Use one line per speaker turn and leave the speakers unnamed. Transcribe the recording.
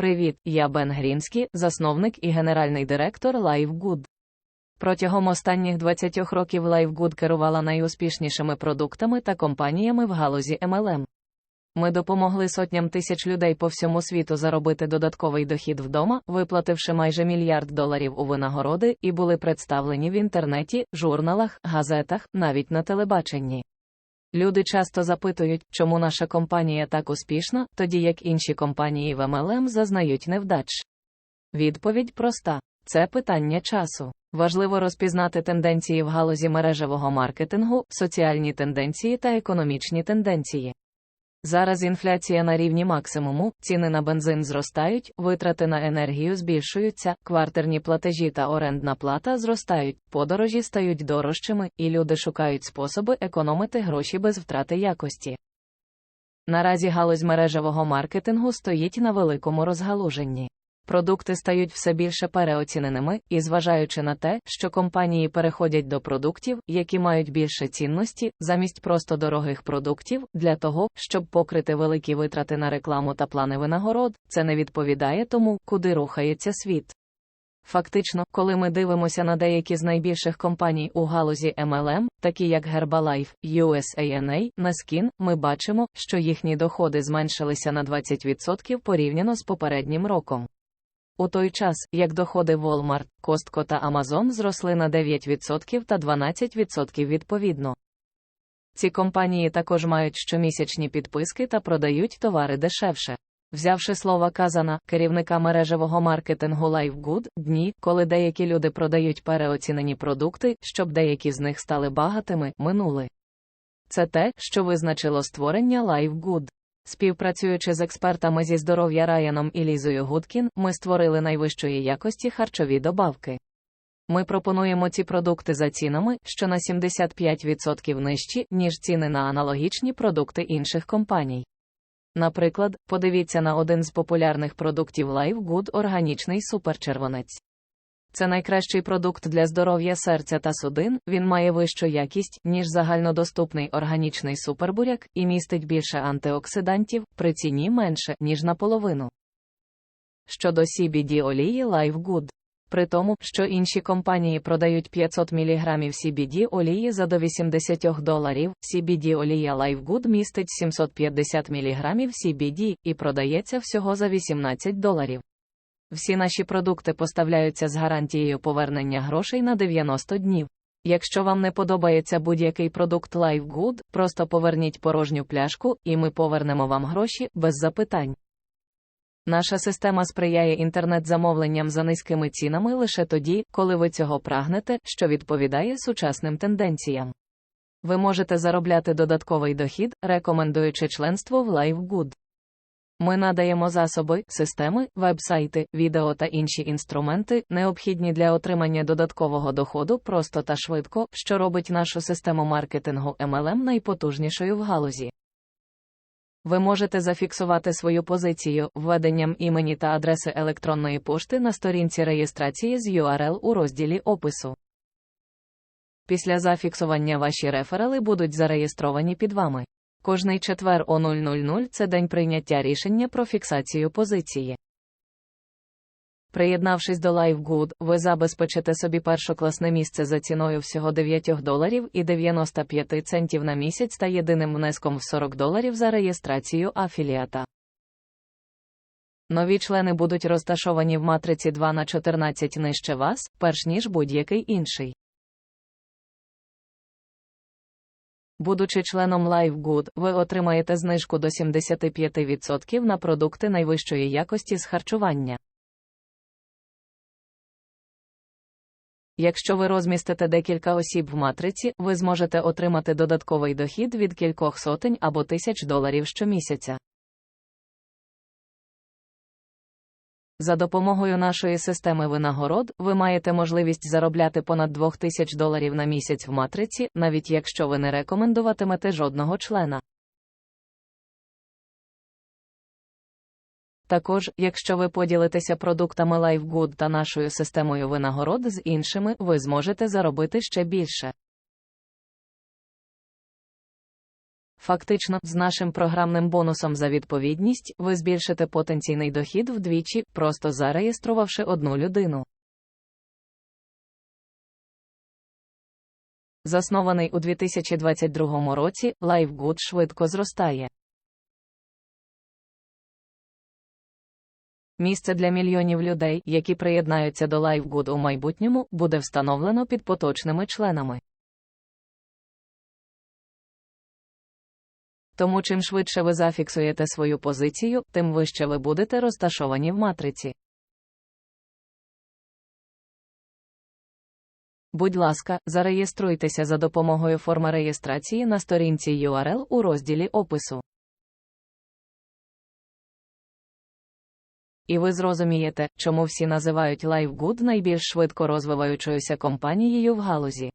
Привіт, я Бен Грінський, засновник і генеральний директор LiveGood. Протягом останніх 20 років LiveGood керувала найуспішнішими продуктами та компаніями в галузі MLM. Ми допомогли сотням тисяч людей по всьому світу заробити додатковий дохід вдома, виплативши майже мільярд доларів у винагороди, і були представлені в інтернеті, журналах, газетах, навіть на телебаченні. Люди часто запитують, чому наша компанія так успішна, тоді як інші компанії в MLM зазнають невдач. Відповідь проста: це питання часу. Важливо розпізнати тенденції в галузі мережевого маркетингу, соціальні тенденції та економічні тенденції. Зараз інфляція на рівні максимуму, ціни на бензин зростають, витрати на енергію збільшуються, квартерні платежі та орендна плата зростають, подорожі стають дорожчими, і люди шукають способи економити гроші без втрати якості. Наразі галузь мережевого маркетингу стоїть на великому розгалуженні. Продукти стають все більше переоціненими, і зважаючи на те, що компанії переходять до продуктів, які мають більше цінності, замість просто дорогих продуктів, для того, щоб покрити великі витрати на рекламу та плани винагород, це не відповідає тому, куди рухається світ. Фактично, коли ми дивимося на деякі з найбільших компаній у галузі MLM, такі як Herbalife, USANA, Neskin, ми бачимо, що їхні доходи зменшилися на 20% порівняно з попереднім роком. У той час, як доходи Walmart, Costco та Amazon зросли на 9% та 12% відповідно. Ці компанії також мають щомісячні підписки та продають товари дешевше. Взявши слова Казана, керівника мережевого маркетингу LiveGood, дні, коли деякі люди продають переоцінені продукти, щоб деякі з них стали багатими, минули. Це те, що визначило створення LiveGood. Співпрацюючи з експертами зі здоров'я Раяном і Лізою Гудкін, ми створили найвищої якості харчові добавки. Ми пропонуємо ці продукти за цінами, що на 75% нижчі, ніж ціни на аналогічні продукти інших компаній. Наприклад, подивіться на один з популярних продуктів LiveGood органічний суперчервонець. Це найкращий продукт для здоров'я серця та судин, він має вищу якість, ніж загальнодоступний органічний супербуряк, і містить більше антиоксидантів, при ціні менше, ніж наполовину. Щодо CBD олії LiveGood. При тому, що інші компанії продають 500 мг CBD олії за до 80 доларів, CBD олія LiveGood містить 750 мг CBD і продається всього за 18 доларів. Всі наші продукти поставляються з гарантією повернення грошей на 90 днів. Якщо вам не подобається будь-який продукт LiveGood, просто поверніть порожню пляшку, і ми повернемо вам гроші без запитань. Наша система сприяє інтернет-замовленням за низькими цінами лише тоді, коли ви цього прагнете, що відповідає сучасним тенденціям. Ви можете заробляти додатковий дохід, рекомендуючи членство в LiveGood. Ми надаємо засоби, системи, вебсайти, відео та інші інструменти, необхідні для отримання додаткового доходу просто та швидко, що робить нашу систему маркетингу MLM найпотужнішою в галузі. Ви можете зафіксувати свою позицію введенням імені та адреси електронної пошти на сторінці реєстрації з URL у розділі опису. Після зафіксування ваші реферали будуть зареєстровані під вами. Кожний четвер о 000 це день прийняття рішення про фіксацію позиції. Приєднавшись до LiveGood, ви забезпечите собі першокласне місце за ціною всього 9 доларів і 95 центів на місяць та єдиним внеском в 40 доларів за реєстрацію афіліата. Нові члени будуть розташовані в матриці 2 на 14 нижче вас, перш ніж будь-який інший. Будучи членом LiveGood, ви отримаєте знижку до 75% на продукти найвищої якості з харчування. Якщо ви розмістите декілька осіб в матриці, ви зможете отримати додатковий дохід від кількох сотень або тисяч доларів щомісяця. За допомогою нашої системи винагород ви маєте можливість заробляти понад 2000 доларів на місяць в матриці, навіть якщо ви не рекомендуватимете жодного члена. Також, якщо ви поділитеся продуктами LiveGood та нашою системою винагород з іншими, ви зможете заробити ще більше. Фактично, з нашим програмним бонусом за відповідність, ви збільшите потенційний дохід вдвічі, просто зареєструвавши одну людину. Заснований у 2022 році, LiveGood швидко зростає. Місце для мільйонів людей, які приєднаються до LiveGood у майбутньому, буде встановлено під поточними членами. Тому чим швидше ви зафіксуєте свою позицію, тим вище ви будете розташовані в матриці. Будь ласка, зареєструйтеся за допомогою форми реєстрації на сторінці URL у розділі опису. І ви зрозумієте, чому всі називають LiveGood найбільш швидко розвиваючоюся компанією в галузі.